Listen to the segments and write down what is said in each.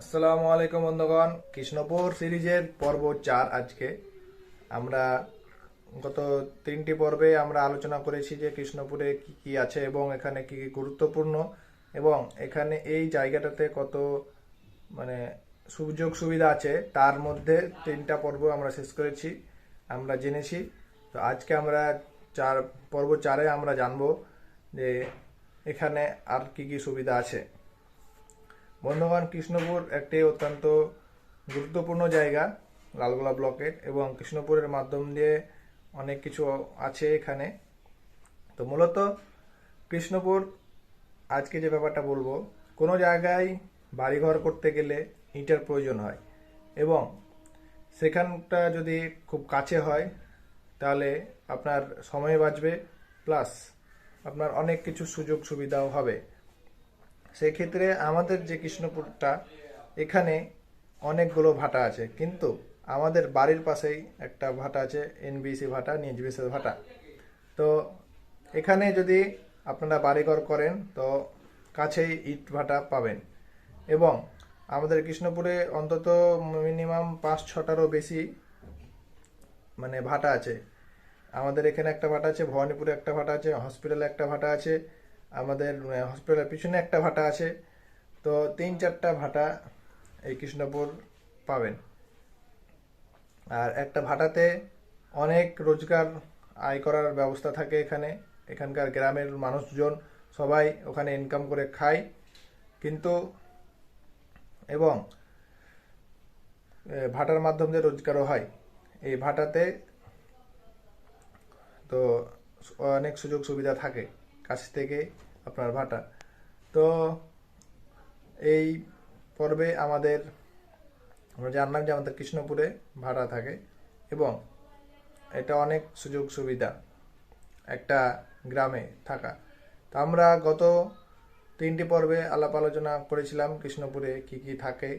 আসসালামু আলাইকুম বন্ধুগণ। কৃষ্ণপুর সিরিজের পর্ব চার আজকে। আমরা গত তিনটি পর্বে আমরা আলোচনা করেছি যে কৃষ্ণপুরে কি কি আছে এবং এখানে কি কি গুরুত্বপূর্ণ এবং এখানে এই জায়গাটাতে কত মানে সুযোগ সুবিধা আছে তার মধ্যে তিনটা পর্ব আমরা শেষ করেছি, আমরা জেনেছি। তো আজকে আমরা চার, পর্ব চারে আমরা জানব যে এখানে আর কি কি সুবিধা আছে। বর্ধমান কৃষ্ণপুর একটি অত্যন্ত গুরুত্বপূর্ণ জায়গা, লালগোলা ব্লকের, এবং কৃষ্ণপুরের মাধ্যম দিয়ে অনেক কিছু আছে এখানে। তো মূলত কৃষ্ণপুর, আজকে যে ব্যাপারটা বলব, কোনো জায়গায় বাড়িঘর করতে গেলে ইটের প্রয়োজন হয়, এবং সেখানটা যদি খুব কাছে হয়, তাহলে আপনার সময় বাঁচবে প্লাস আপনার অনেক কিছু সুযোগ সুবিধাও হবে। সেক্ষেত্রে আমাদের যে কৃষ্ণপুরটা, এখানে অনেকগুলো ভাটা আছে। কিন্তু আমাদের বাড়ির পাশেই একটা ভাটা আছে, এনবিসি ভাটা নিউজবিসের ভাটা। তো এখানে যদি আপনারা বাড়িঘর করেন, তো কাছেই ইট ভাটা পাবেন। এবং আমাদের কৃষ্ণপুরে অন্তত মিনিমাম পাঁচ ছটারও বেশি মানে ভাটা আছে। আমাদের এখানে একটা ভাটা আছে, ভবানীপুরে একটা ভাটা আছে, হসপিটালে একটা ভাটা আছে আমাদের হসপিটালের পিছনে একটা ভাটা আছে। তো তিন চারটা ভাটা এই কৃষ্ণপুর পাবেন। আর একটা ভাটাতে অনেক রোজগার, আয় করার ব্যবস্থা থাকে এখানে। এখানকার গ্রামের মানুষজন সবাই ওখানে ইনকাম করে খায়। কিন্তু এবং ভাটার মাধ্যম দিয়ে রোজগারও হয়। এই ভাটাতে তো অনেক সুযোগ সুবিধা থাকে। কাছ থেকে আপনার ভাটা। তো এই পর্বে আমাদের, আমরা জানলাম যে আমাদের কৃষ্ণপুরে ভাড়া থাকে এবং এটা অনেক সুযোগ সুবিধা একটা গ্রামে থাকা। তো আমরা গত তিনটি পর্বে আলাপ আলোচনা করেছিলাম কৃষ্ণপুরে কি কি থাকে।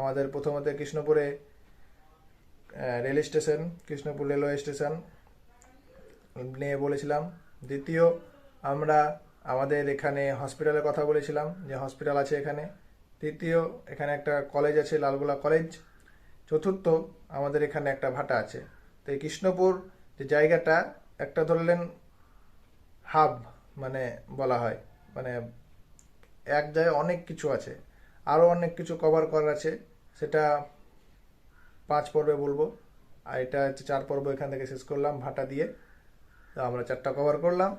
আমাদের প্রথমত কৃষ্ণপুরে rail station, Krishnapur railway station নিয়ে বলেছিলাম। দ্বিতীয় আমরা আমাদের এখানে হসপিটালের কথা বলেছিলাম যে হসপিটাল আছে এখানে। তৃতীয় এখানে একটা কলেজ আছে, লালগোলা কলেজ চতুর্থ, আমাদের এখানে একটা ভাটা আছে। তো এই কৃষ্ণপুর যে জায়গাটা, একটা ধরলেন হাব মানে বলা হয়। মানে এক জায়গায় অনেক কিছু আছে। আরও অনেক কিছু কভার করার আছে। সেটা পাঁচ পর্বে বলব। আর এটা হচ্ছে চার পর্ব এখান থেকে শেষ করলাম ভাটা দিয়ে। তো আমরা চারটা কভার করলাম।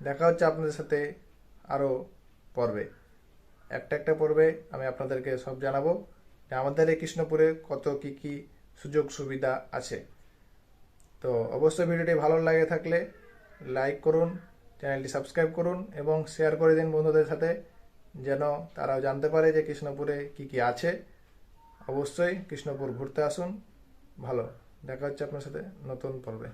দেখা হচ্ছে আপনাদের সাথে আরও পর্বে। একটা একটা পর্বে আমি আপনাদেরকে সব জানাব যে আমাদের এই কৃষ্ণপুরে কত কি কি সুযোগ সুবিধা আছে। তো অবশ্যই ভিডিওটি ভালো লাগে থাকলে লাইক করুন, চ্যানেলটি সাবস্ক্রাইব করুন এবং শেয়ার করে দিন বন্ধুদের সাথে যেন তারাও জানতে পারে যে কৃষ্ণপুরে কি কি আছে। অবশ্যই কৃষ্ণপুর ঘুরতে আসুন। ভালো, দেখা হচ্ছে আপনার সাথে নতুন পর্বে।